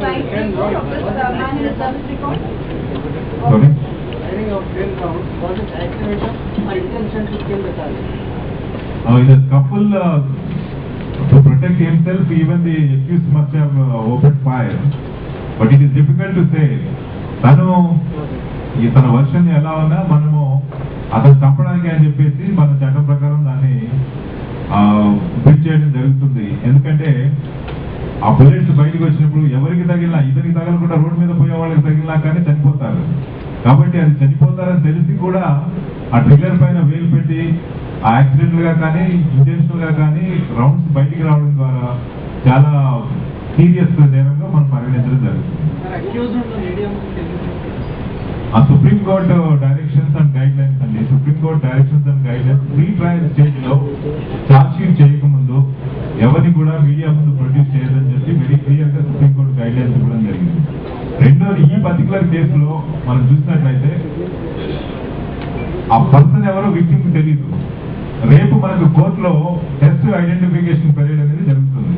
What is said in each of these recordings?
side report of this uh, man in the service report? Sorry? Firing of 10 rounds, was it accidental or intention to kill the target? Uh, in a uh, to protect himself, even the accused must have uh, opened fire. But it is difficult to say. తను ఈ తన version ఎలా ఉన్నా మనము అతను చంపడానికి అని చెప్పేసి మన చట్టం ప్రకారం దాన్ని బిల్ చేయడం జరుగుతుంది ఎందుకంటే ఆ బుల్లెట్స్ బయటకు వచ్చినప్పుడు ఎవరికి తగిలినా ఇతనికి తగలకుండా రోడ్డు మీద పోయే వాళ్ళకి తగిలినా కానీ చనిపోతారు. కాబట్టి అది చనిపోతారని తెలిసి కూడా ఆ ట్రిగర్ పైన వేలు పెట్టి ఆ యాక్సిడెంట్గా కానీ ఇంటెన్షనల్గా కానీ రౌండ్స్ బయటికి రావడం ద్వారా చాలా సీరియస్ నేరంగా మనం పరిగణించడం జరుగుతుంది. ఆ supreme court directions and guidelines అండి. Supreme court directions and guidelines pre trial stage particular కేసులో మనం చూసినట్లయితే ఆ పర్సన్ ఎవరో విక్టిమ్ తెలియదు రేపు మనకు కోర్టులో టెస్ట్ ఐడెంటిఫికేషన్ పీరియడ్ అనేది జరుగుతుంది.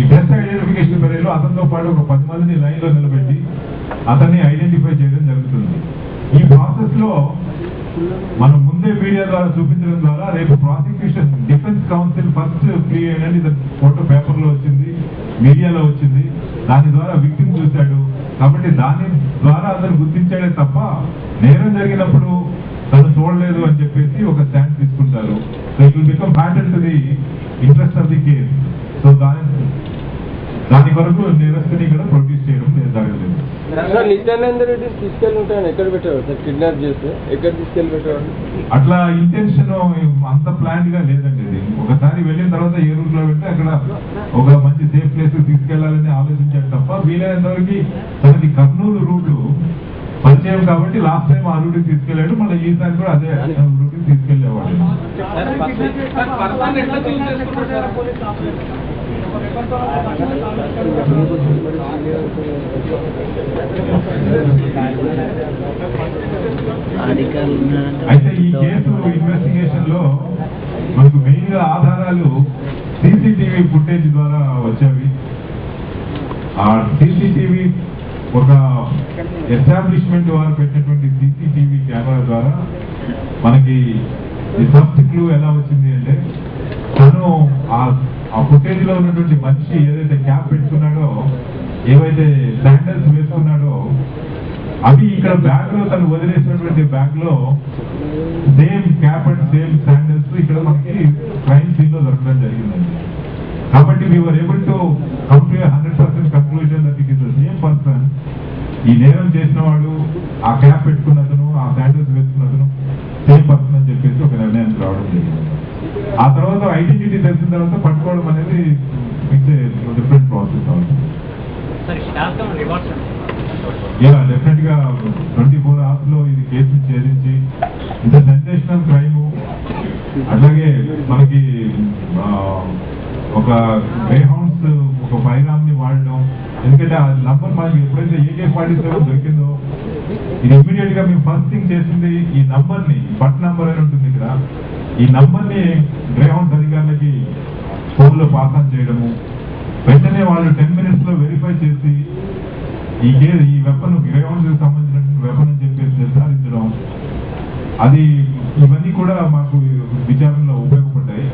ఈ టెస్ట్ ఐడెంటిఫికేషన్ పీరియడ్లో అతనితో పాటు ఒక పది మందిని లైన్లో నిలబెట్టి అతన్ని ఐడెంటిఫై చేయడం జరుగుతుంది. ఈ ప్రాసెస్లో మనం ముందే మీడియా ద్వారా చూపించడం ద్వారా రేపు prosecution defence counsel first free అనేది ఫోటో పేపర్లో వచ్చింది మీడియాలో వచ్చింది. దాని ద్వారా విక్టిమ్ చూశాడు. కాబట్టి దాని ద్వారా అతను గుర్తించాడే తప్ప నేరం జరిగినప్పుడు తను చూడలేదు అని చెప్పేసి ఒక స్టాండ్ తీసుకుంటారు. So it will become to the interest of the case so దాని దాని కొరకు నేరస్తుని కూడా ప్రొడ్యూస్ చేయడం జరగలేదు సార్ నిత్యానంద రెడ్డిని తీసుకెళ్ళి ఉంటాయని ఎక్కడ పెట్టేవాడు సార్ కిడ్నాప్ చేస్తే ఎక్కడ తీసుకెళ్ళి పెట్టేవాడు అట్లా ఇంటెన్షన్ అంత ప్లాన్గా లేదండి ఇది ఒకసారి వెళ్ళిన తర్వాత ఏ రూట్లో వెళ్తే అక్కడ ఒక మంచి సేఫ్ ప్లేస్ తీసుకెళ్ళాలని ఆలోచించాడు తప్ప వీలైనంత వరకు తనకి కర్నూలు రూట్ పరిచయం కాబట్టి లాస్ట్ టైం ఆ రూట్ తీసుకెళ్ళాడు మళ్ళీ ఈసారి కూడా అదే రూట్ తీసుకెళ్ళేవాడు అయితే ఈ కేసు ఇన్వెస్టిగేషన్లో మనకు మెయిన్గా ఆధారాలు సీసీటీవీ ఫుటేజ్ ద్వారా వచ్చేవి. ఆ సీసీటీవీ ఒక ఎస్టాబ్లిష్మెంట్ వారు పెట్టినటువంటి సీసీటీవీ కెమెరా ద్వారా మనకి ఈ ఫస్ట్ క్లూ ఎలా వచ్చింది అంటే తను ఆ ఆ ఫుటేజ్లో ఉన్నటువంటి మనిషి ఏదైతే క్యాప్ పెట్టుకున్నాడో ఏవైతే శాండల్స్ వేసుకున్నాడో అవి ఇక్కడ బ్యాగ్లో తను వదిలేసినటువంటి బ్యాగ్లో same cap and same sandals ఇక్కడ మనకి క్రైమ్ సీన్లో దొరకడం జరిగిందండి. కాబట్టి we are able to come to hundred percent conclusion that it is same person ఈ నేరం చేసిన వాడు ఆ క్యాప్ పెట్టుకున్నతను ఆ శాండల్స్ వేసుకున్నతను సేమ్ పర్సన్ అని చెప్పేసి ఒక నిర్ణయానికి రావడం జరిగింది ఆ తర్వాత ఐడెంటిటీ తెలిసిన తర్వాత పట్టుకోవడం అనేది ఇట్స్ డిఫరెంట్ ప్రాసెస్ అవుతుంది. యా డెఫినెట్గా ట్వంటీ ఫోర్ అవర్స్లో ఇది కేసు ఛేదించి ఇంత సెన్సేషనల్ క్రైమ్ అట్లాగే మనకి ఒక గ్రే హౌండ్స్ ఒక ఫైరామ్ని వాడడం ఎందుకంటే ఆ నంబర్ మనకి ఎప్పుడైతే ఏకే ఫార్టీ సెవెన్ దొరికిందో ఇది ఇమీడియట్గా మేము ఫస్ట్ థింగ్ చేసింది ఈ నంబర్ని బట్ నంబర్ అని ఉంటుంది ఇక్కడ. ఈ నంబర్ని గ్రే అధికారులకి స్కూల్లో లో పాస్ ఆన్ చేయడము వెంటనే వాళ్ళు టెన్ మినిట్స్లో వెరిఫై చేసి ఈ కేసు ఈ వెపన్ గ్రౌండ్ సంబంధించిన వెపన్ అని చెప్పేసి నిర్ధారించడం. అది ఇవన్నీ కూడా మాకు విచారణలో ఉపయోగపడ్డాయి.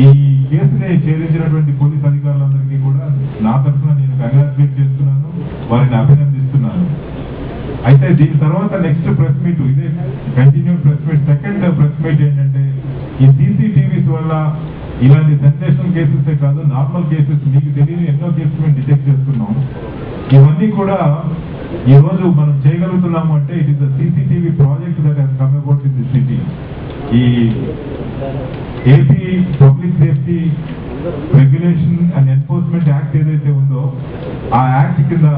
ఈ కేసుని ఛేదించినటువంటి పోలీస్ అధికారులందరికీ కూడా నా తరఫున నేను కంగ్రాచులేట్ చేస్తున్నాను వారిని అభినందిస్తున్నాను. అయితే దీని తర్వాత నెక్స్ట్ ప్రెస్ మీట్ ఇదే continue press meet second press meet ఏంటంటే ఈ సీసీటీవీస్ వల్ల ఇలాంటి సెన్సేషనల్ కేసెస్ కాదు నార్మల్ కేసెస్ మీకు తెలియని ఎన్నో కేసెస్ మేము డిటెక్ట్ చేస్తున్నాం. ఇవన్నీ కూడా ఈరోజు రోజు మనం చేయగలుగుతున్నాము అంటే it is CCTV project that has come about in the city ఈ AP public safety regulation and enforcement act ఏదైతే ఉందో ఆ యాక్ట్ కింద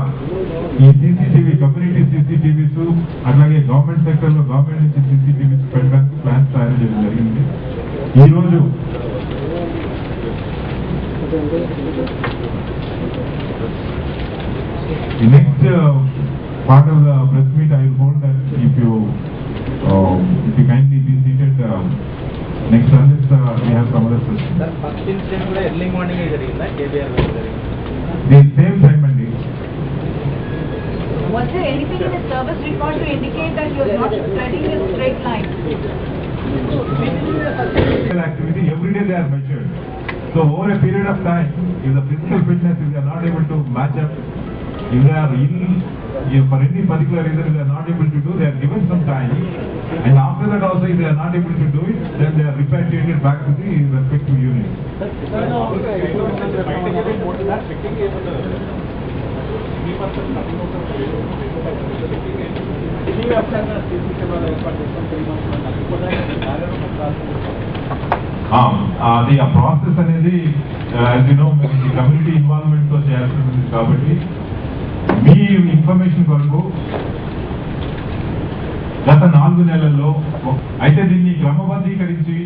ఈ సీసీటీవీ కమ్యూనిటీ సీసీటీవీస్ అట్లాగే గవర్నమెంట్ సెక్టర్లో గవర్నమెంట్ నుంచి సీసీటీవీస్ ఈ రోజు The next uh, part of the press meet, I will hold that if you, uh, if you kindly be seated, uh, next unless uh, we have some other questions. Sir first incident కూడా early morning జరిగిందా KBR జరిగింది the same time అండి Was there anything in the service record to indicate that you are not treading a straight line? Activity, every day they are measured. So over a period of time, if the physical fitness, if they are not able to match up, if they are ill, if for any particular reason they are not able to do, they are given some time. And after that also, if they are not able to do it, then they are repatriated back to the respective unit. అది ఆ process అనేది you know community ఇన్వాల్వ్మెంట్తో చేయాల్సి ఉంటుంది కాబట్టి మీ information కొరకు గత నాలుగు నెలల్లో అయితే దీన్ని క్రమబద్ధీకరించి